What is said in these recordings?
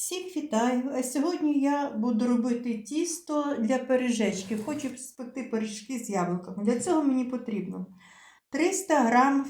Всіх вітаю! А сьогодні я буду робити тісто для пиріжечки. Хочу спекти пиріжки з яблуками. Для цього мені потрібно 300 г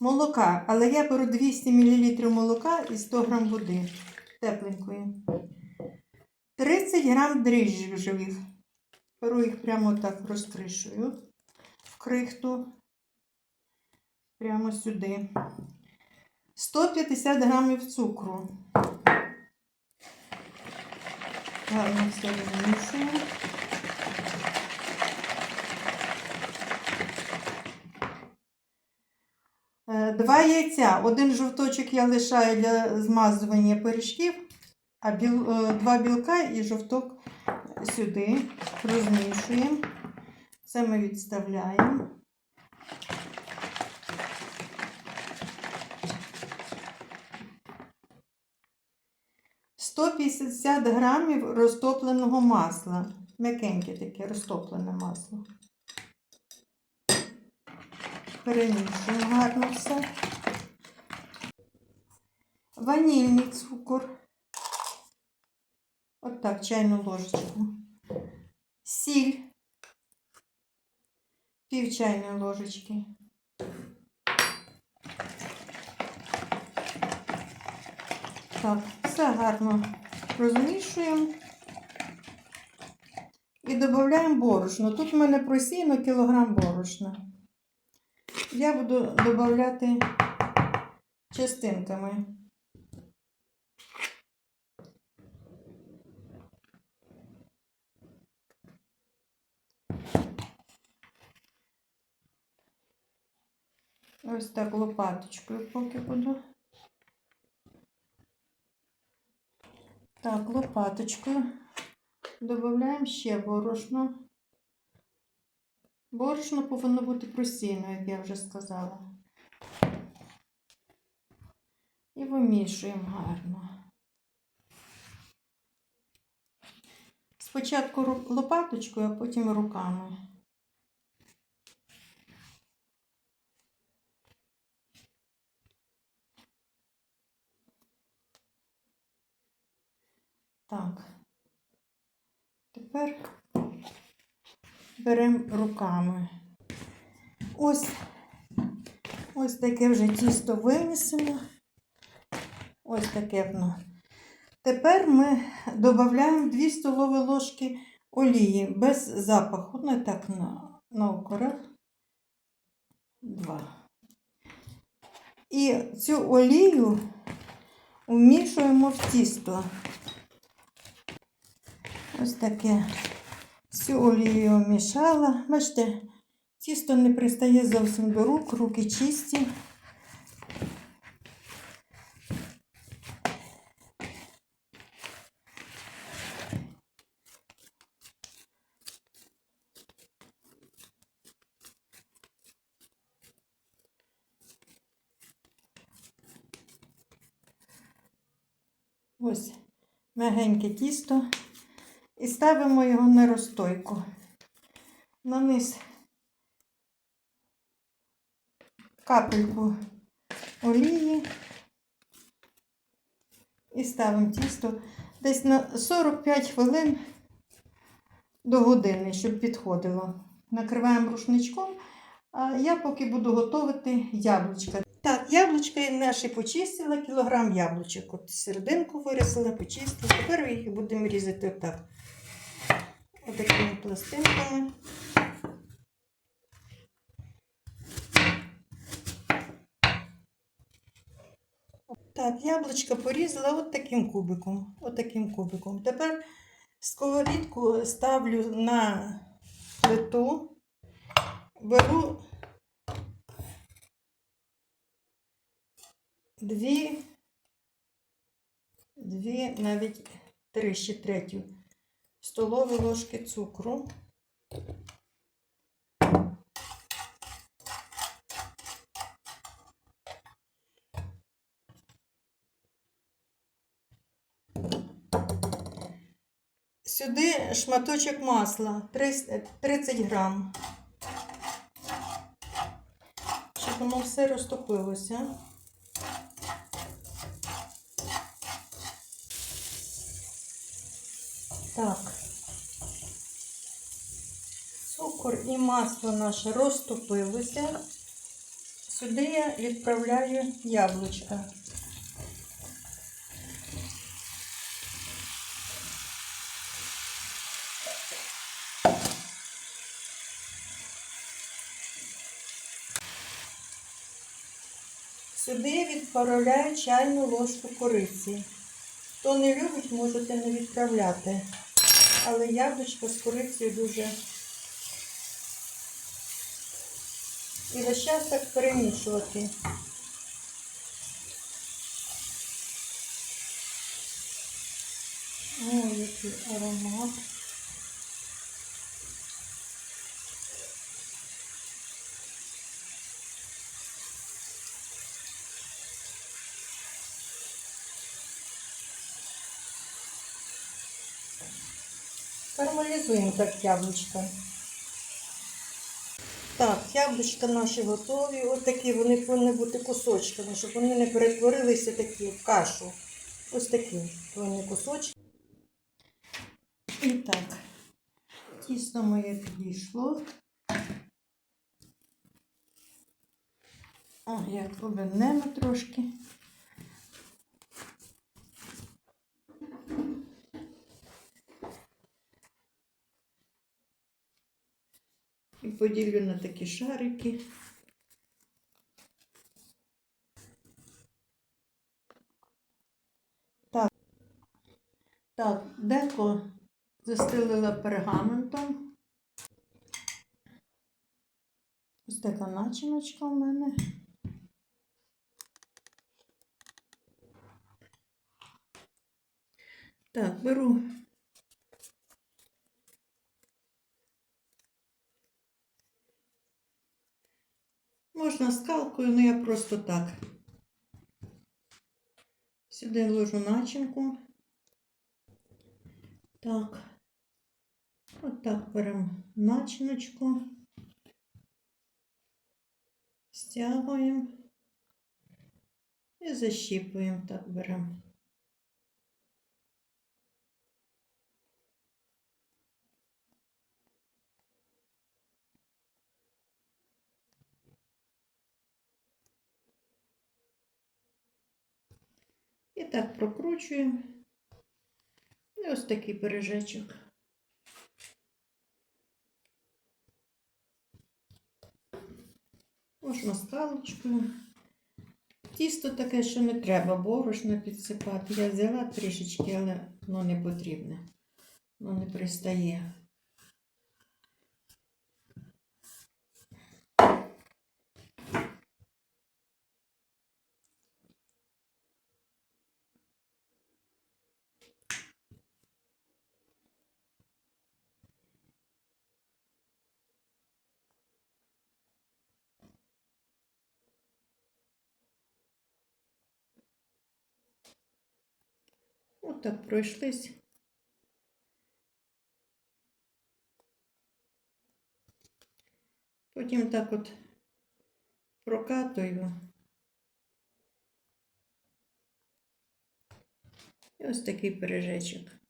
молока, але я беру 200 мл молока і 100 г води тепленької. 30 г дріжджів живих. Беру їх прямо так розкришую в крихту. Прямо сюди. 150 грамів цукру. Гарно все розмішую. Е, Два яйця. Один жовточок я лишаю для змазування пиріжків, а біл, е, два білка і жовток сюди. Розмішуємо. Це ми відставляємо. Сто п'ятдесят грамів розтопленого масла. М'якеньке таке розтоплене масло. Перемішуємо гарно все. Ванільний цукор. От так, чайну ложечку. Сіль. Пів чайної ложечки. Так, все гарно розмішуємо. І додаємо борошно. Тут в мене просіяно кілограм борошна. Я буду додати частинками. Ось так лопаточкою поки буду. Так, лопаточкою. Додаємо ще борошно. Борошно повинно бути просійно, як я вже сказала. І вимішуємо гарно. Спочатку лопаточкою, а потім руками. Так. Тепер беремо руками. Ось ось таке вже тісто винесено. Ось таке воно. Тепер ми додаємо 2 столові ложки олії без запаху. Ну, так на, на окорах. Два. І цю олію вмішуємо в тісто. Ось таке. Всю олію вмішала. Бачите, тісто не пристає зовсім до рук, руки чисті. Ось мягеньке тісто. І ставимо його на розстойку. На низ капельку олії. І ставимо тісто десь на 45 хвилин до години, щоб підходило. Накриваємо рушничком, а я поки буду готувати яблучка. Так, яблучка я наші почистила, кілограм яблучок. От серединку вирізала, почистила. Тепер їх будемо різати отак. Отакими пластинками. Так, яблучко порізала от таким кубиком. От таким кубиком. Тепер сковорідку ставлю на плиту, беру дві, дві, навіть три, ще третю столові ложки цукру. Сюди шматочок масла 30 грам, щоб воно все розтопилося. Так. Цукор і масло наше розтопилося. Сюди я відправляю яблучка. Сюди я відправляю чайну ложку кориці. Хто не любить, можете не відправляти. Але яблучко з корицею дуже. І весь час так перемішувати. Ой, який аромат. Карамелізуємо так яблучко. Так, яблучка наші готові. Ось такі вони повинні бути кусочками, щоб вони не перетворилися такі в кашу. Ось такі повинні кусочки. І так, тісто моє підійшло. О, як обернемо трошки. І поділю на такі шарики. Так, так, деко застелила пергаментом. Ось така начиночка у мене. Так, беру Можна скалкою, але я просто так. Сюди ложу начинку. Так. Отак беремо начиночку. Стягуємо і защіпуємо, так беремо. І так прокручуємо. І ось такий пиріжечок. Можна скалочкою. Тісто таке, що не треба борошно підсипати. Я взяла трішечки, але воно не потрібне. Воно не пристає. Отак пройшлись. Потім так от прокатую. І ось такий пиріжечок.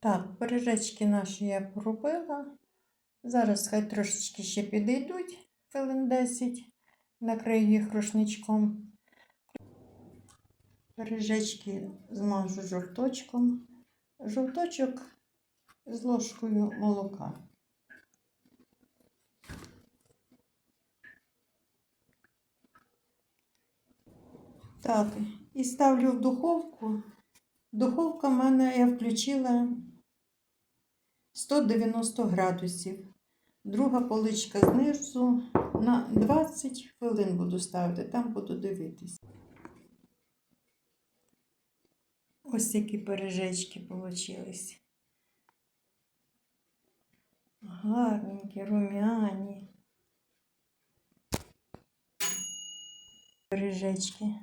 Так, пиріжечки наші я поробила. Зараз хай трошечки ще підійдуть, хвилин 10, накрию їх рушничком. Пиріжечки змажу жовточком. Жовточок з ложкою молока. Так, і ставлю в духовку. Духовка в мене я включила 190 градусів. Друга поличка знизу на 20 хвилин буду ставити, там буду дивитись. Ось які пиріжечки получились. Гарненькі, румяні. Пиріжечки.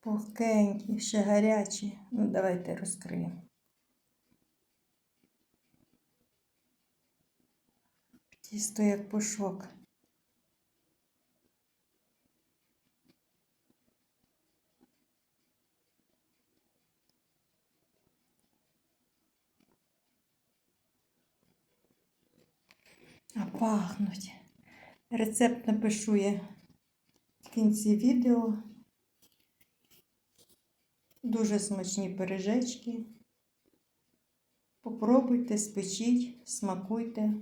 Пухкенькі, ще гарячі. Ну, давайте розкриємо. Тісто як пушок. А пахнуть. Рецепт напишу я в кінці відео. Дуже смачні пиріжечки. Попробуйте, спечіть, смакуйте.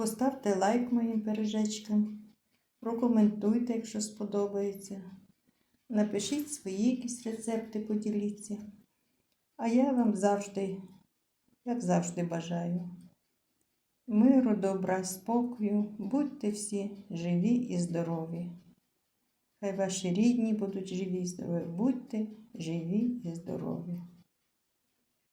Поставте лайк моїм пиріжечкам. Прокоментуйте, якщо сподобається. Напишіть свої якісь рецепти, поділіться. А я вам завжди, як завжди, бажаю. Миру, добра, спокою, будьте всі живі і здорові. Хай ваші рідні будуть живі і здорові. Будьте живі і здорові.